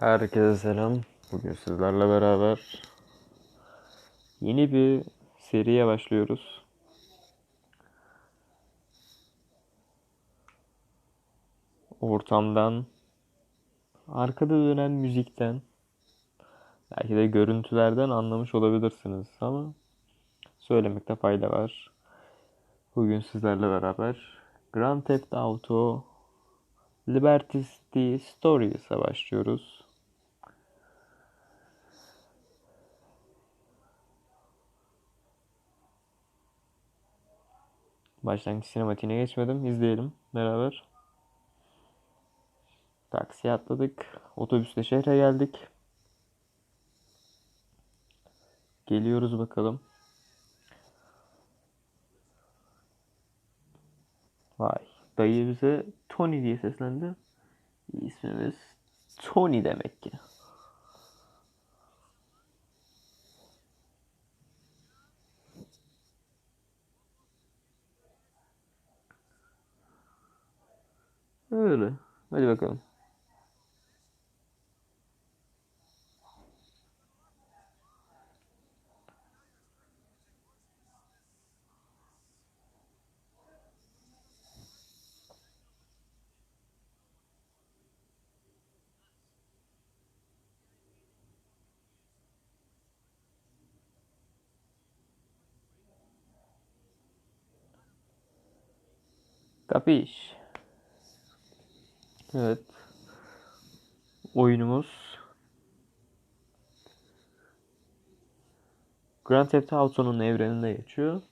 Herkese selam. Bugün sizlerle beraber yeni bir seriye başlıyoruz. Ortamdan, arkada dönen müzikten, belki de görüntülerden anlamış olabilirsiniz ama söylemekte fayda var. Bugün sizlerle beraber Grand Theft Auto Liberty City Stories'a başlıyoruz. Başlangıç sinematiğine geçmedim. İzleyelim beraber. Taksiye atladık. Otobüsle şehre geldik. Geliyoruz bakalım. Vay. Dayı bize Tony diye seslendi. İsmimiz Tony demek ki. Öyle. Hadi bakalım. Kapiş. Evet. Oyunumuz Grand Theft Auto'nun evreninde geçiyor.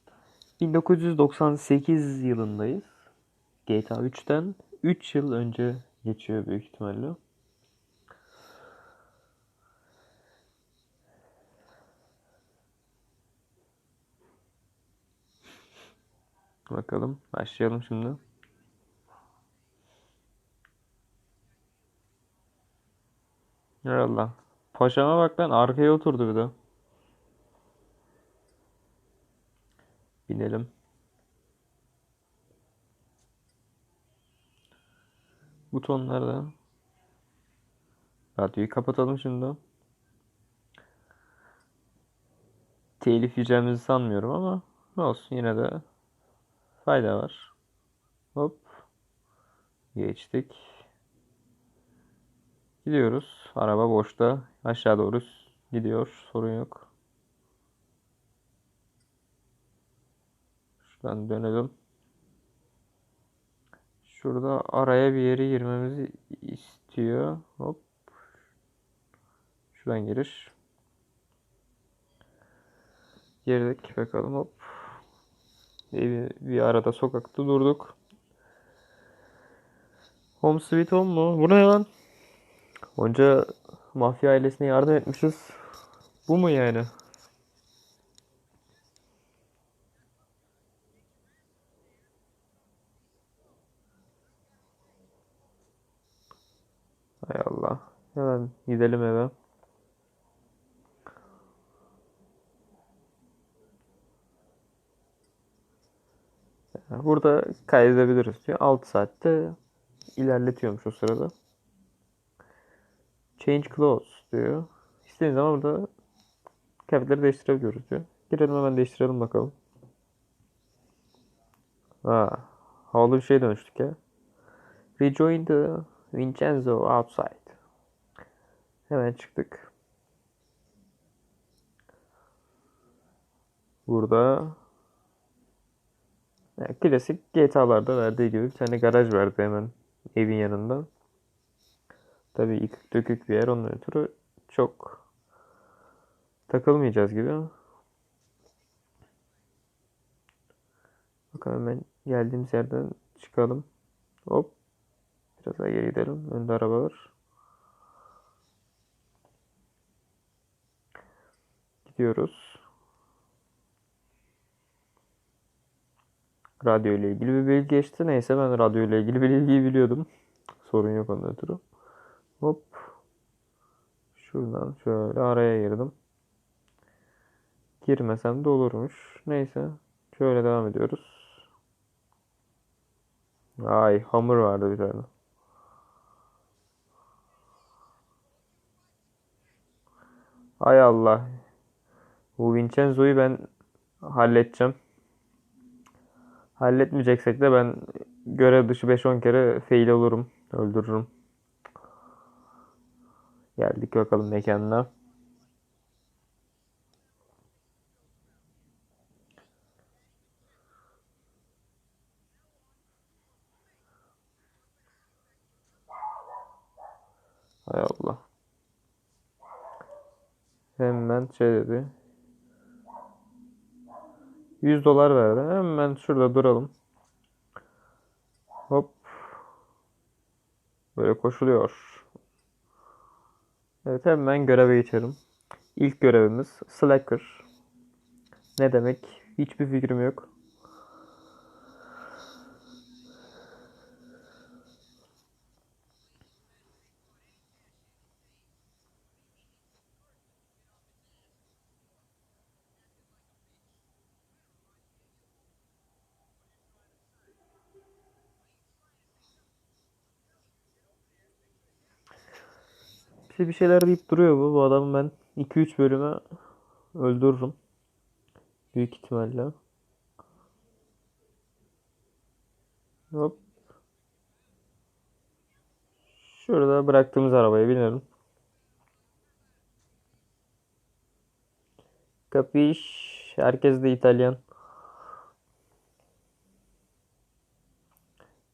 1998 yılındayız. GTA 3'ten 3 yıl önce geçiyor büyük ihtimalle. Bakalım. Başlayalım şimdi. Eyvallah. Paşama bak lan arkaya oturdu bir de. Binelim. Buton nerede? Radyoyu kapatalım şimdi. Telif yiyeceğimizi sanmıyorum ama olsun yine de fayda var. Hop. Geçtik. Gidiyoruz. Araba boşta. Aşağı doğru gidiyor. Sorun yok. Şuradan dönelim. Şurada araya bir yere girmemizi istiyor. Hop. Şuradan giriş. Girdik bakalım hop. Bir, bir arada sokakta durduk. Home Sweet Home mu? Bu ne lan? Onca mafya ailesine yardım etmişiz. Bu mu yani? Hay Allah. Hemen gidelim eve. Burada kaydedebiliriz diyor. 6 saatte ilerletiyormuş o sırada. Change clothes diyor. İstediğiniz zaman burada kıyafetleri değiştirebiliyoruz diyor. Girelim hemen değiştirelim bakalım. Aa, havalı bir şey dönüştük ya. Rejoin the Vincenzo outside. Hemen çıktık. Burada yani klasik GTA'larda verdiği gibi bir tane garaj verdi hemen evin yanında. Tabii yıkık dökük bir yer onun ötürü çok takılmayacağız gibi. Bakalım hemen geldiğimiz yerden çıkalım. Hop. Biraz daha geri gidelim. Önde araba var. Gidiyoruz. Radyo ile ilgili bir bilgi geçti. Neyse ben radyo ile ilgili bir bilgiyi biliyordum. Sorun yok onun ötürü. Hop. Şuradan şöyle araya girdim. Girmesem de olurmuş. Neyse. Şöyle devam ediyoruz. Ay hamur vardı bir tane. Hay Allah. Bu Vincenzo'yu ben halledeceğim. Halletmeyeceksek de ben görev dışı 5-10 kere fail olurum. Öldürürüm. Geldik bakalım mekanına. Hay Allah. Hemen şey dedi. 100 dolar verdi. Hemen şurada duralım. Hop. Böyle koşuluyor. Evet hemen göreve geçelim. İlk görevimiz Slacker. Ne demek? Hiçbir fikrim yok. İşte bir şeyler deyip duruyor bu. Bu adamı ben 2-3 bölüme öldürürüm. Büyük ihtimalle. Hop. Şurada bıraktığımız arabaya binelim. Kapiş. Herkes de İtalyan.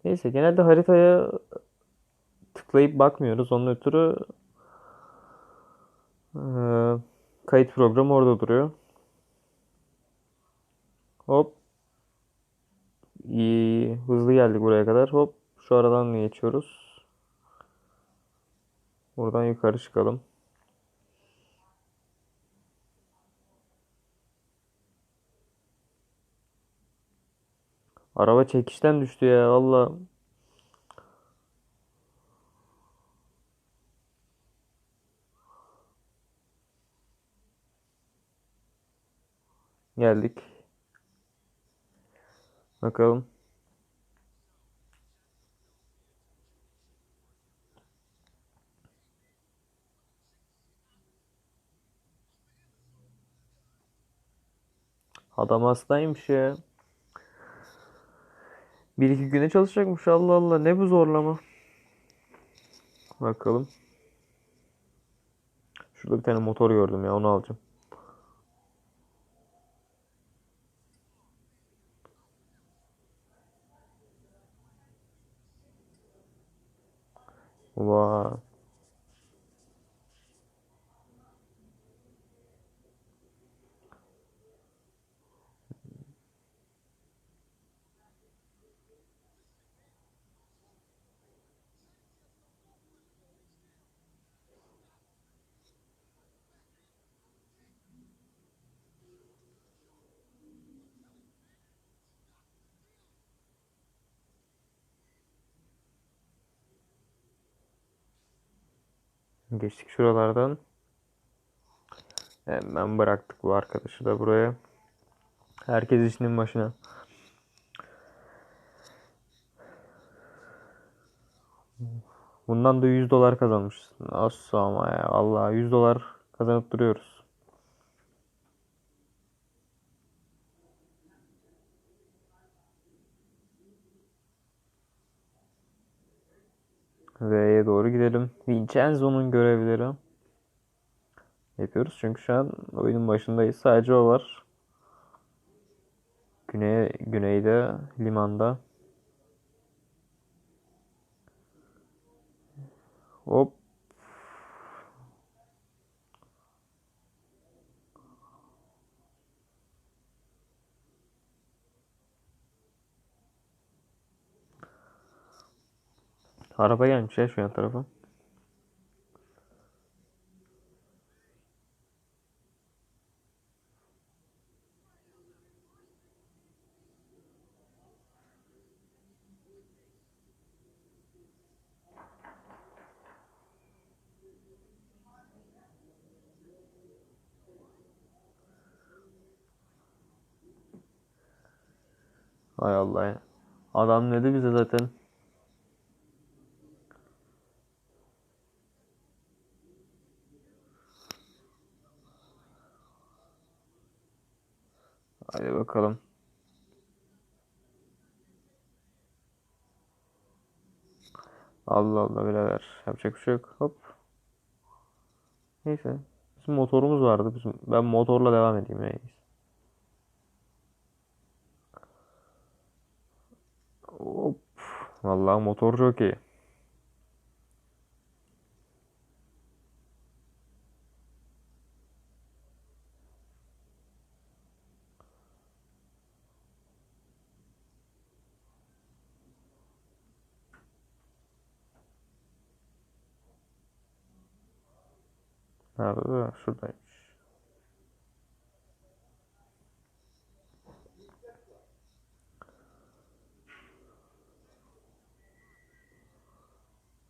Neyse genelde haritaya tıklayıp bakmıyoruz. Onun ötürü ee, kayıt programı orada duruyor. Hop. İyi, hızlı geldik buraya kadar. Hop. Şu aradan geçiyoruz. Buradan yukarı çıkalım. Araba çekişten düştü ya valla. Geldik. Bakalım. Adam hastaymış ya. Bir iki güne çalışacakmış. Allah Allah ne bu zorlama. Bakalım. Şurada bir tane motor gördüm ya onu alacağım. Vay. Geçtik şuralardan. Hemen bıraktık bu arkadaşı da buraya. Herkes işinin başına. Bundan da 100 dolar kazanmışız. Nasıl ama ya. Allah 100 dolar kazanıp duruyoruz. V'ye doğru gidelim. Vincenzo'nun görevleri yapıyoruz. Çünkü şu an oyunun başındayız. Sadece o var. Güney, güneyde, limanda. Hop. Araba gelmiş ya şu yan tarafa. Hay Allah ya. Adam dedi bize zaten. Hadi bakalım. Allah Allah birader. Yapacak bir şey yok. Hop. Neyse. Bizim motorumuz vardı. Bizim, ben motorla devam edeyim. İyisi. Hop. Vallahi motor çok iyi. Nerede? Şuradaymış.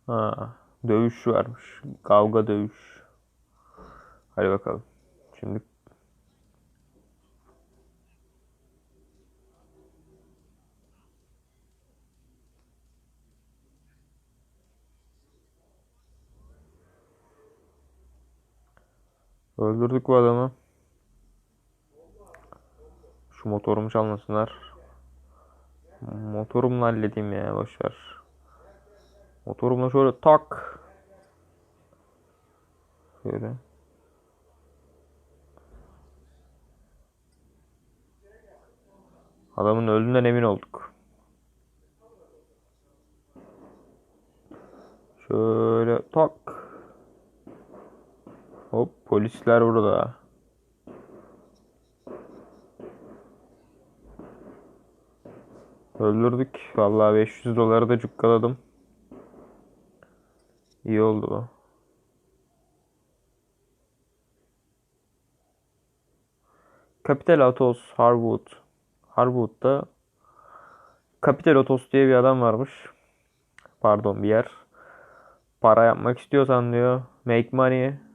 Ha, dövüş varmış. Kavga dövüş. Hadi bakalım. Şimdi öldürdük bu adamı. Şu motorumu çalmasınlar. Motorumla halledeyim ya boşver. Motorumla şöyle tak. Şöyle. Adamın öldüğünden emin olduk. Şöyle tak. Hop polisler burada. Öldürdük. Vallahi 500 doları da cukkaladım. İyi oldu bu. Capital Autos Harwood. Harwood'da Capital Autos diye bir adam varmış. Pardon bir yer. Para yapmak istiyorsan diyor. Make money.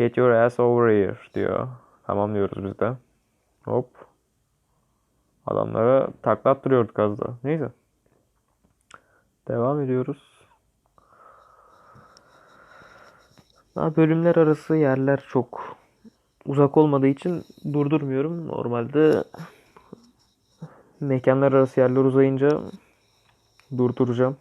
Get your ass over here diyor. Tamam diyoruz biz de. Hop. Adamlara taklattırıyorduk az da. Neyse. Devam ediyoruz. Daha bölümler arası yerler çok uzak olmadığı için durdurmuyorum. Normalde mekanlar arası yerler uzayınca durduracağım.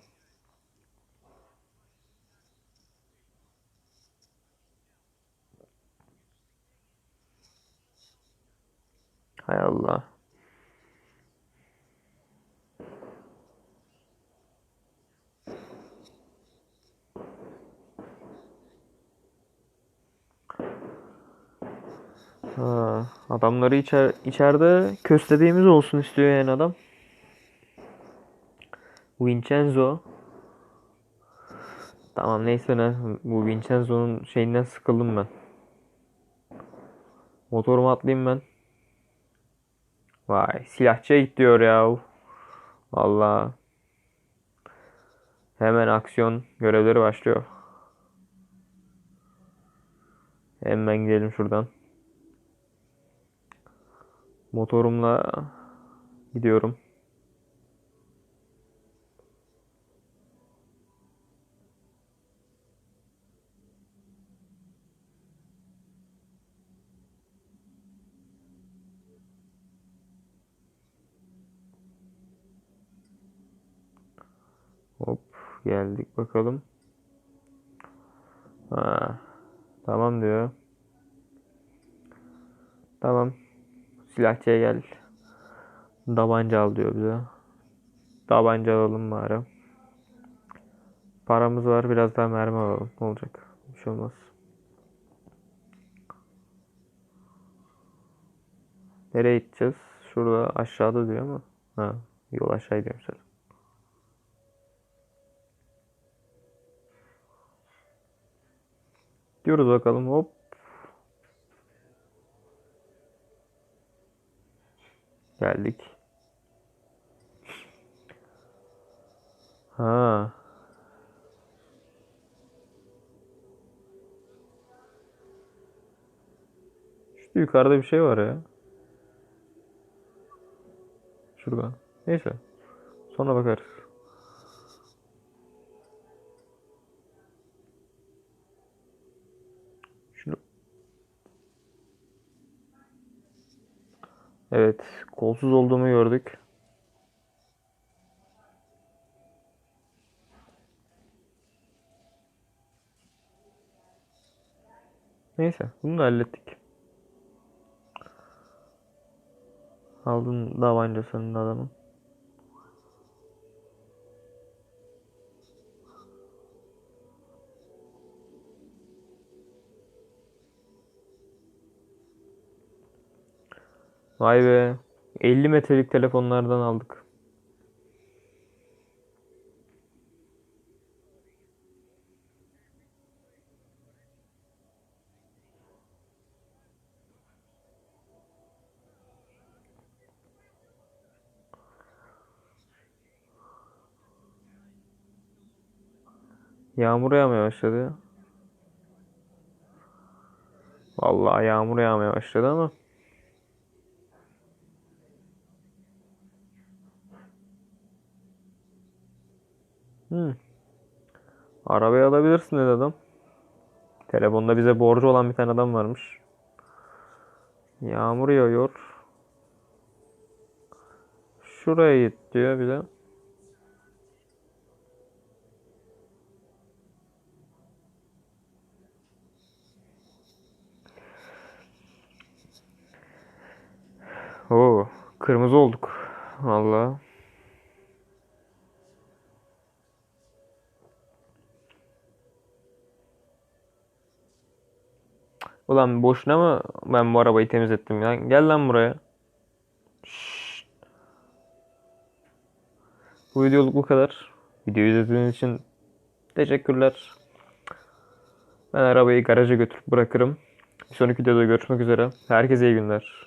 Hay Allah. Ha, adamları içer içeride köstebeyimiz olsun istiyor yani adam. Vincenzo. Tamam neyse ne bu Vincenzo'nun şeyinden sıkıldım ben. Motoruma atlayayım ben. Vay silahçıya git diyor ya. Valla. Hemen aksiyon görevleri başlıyor. Hemen gidelim şuradan. Motorumla gidiyorum. Hop geldik bakalım. Ha, tamam diyor. Tamam. Silahçıya gel. Tabanca al diyor bize. Tabanca alalım bari. Paramız var biraz daha mermi alalım. Ne olacak? Bir şey olmaz. Nereye gideceğiz? Şurada aşağıda diyor ama. Ha, yol aşağı gidiyorum zaten. Diyoruz bakalım hop. Geldik. Ha. Şurada yukarıda bir şey var ya. Şurada. Neyse. Sonra bakarız. Evet, kolsuz olduğumu gördük. Neyse, bunu da hallettik. Aldın davancasının adamın. Vay be. 50 metrelik telefonlardan aldık. Yağmur yağmaya başladı. Vallahi yağmur yağmaya başladı ama. Hmm. Arabayı alabilirsin dedi adam. Telefonda bize borcu olan bir tane adam varmış. Yağmur yağıyor. Şuraya git diyor bir de. Oo, kırmızı olduk. Vallahi. Ulan boşuna mı ben bu arabayı temizlettim ya? Gel lan buraya. Şşt. Bu videoluk bu kadar. Videoyu izlediğiniz için teşekkürler. Ben arabayı garaja götürüp bırakırım. Bir sonraki videoda görüşmek üzere. Herkese iyi günler.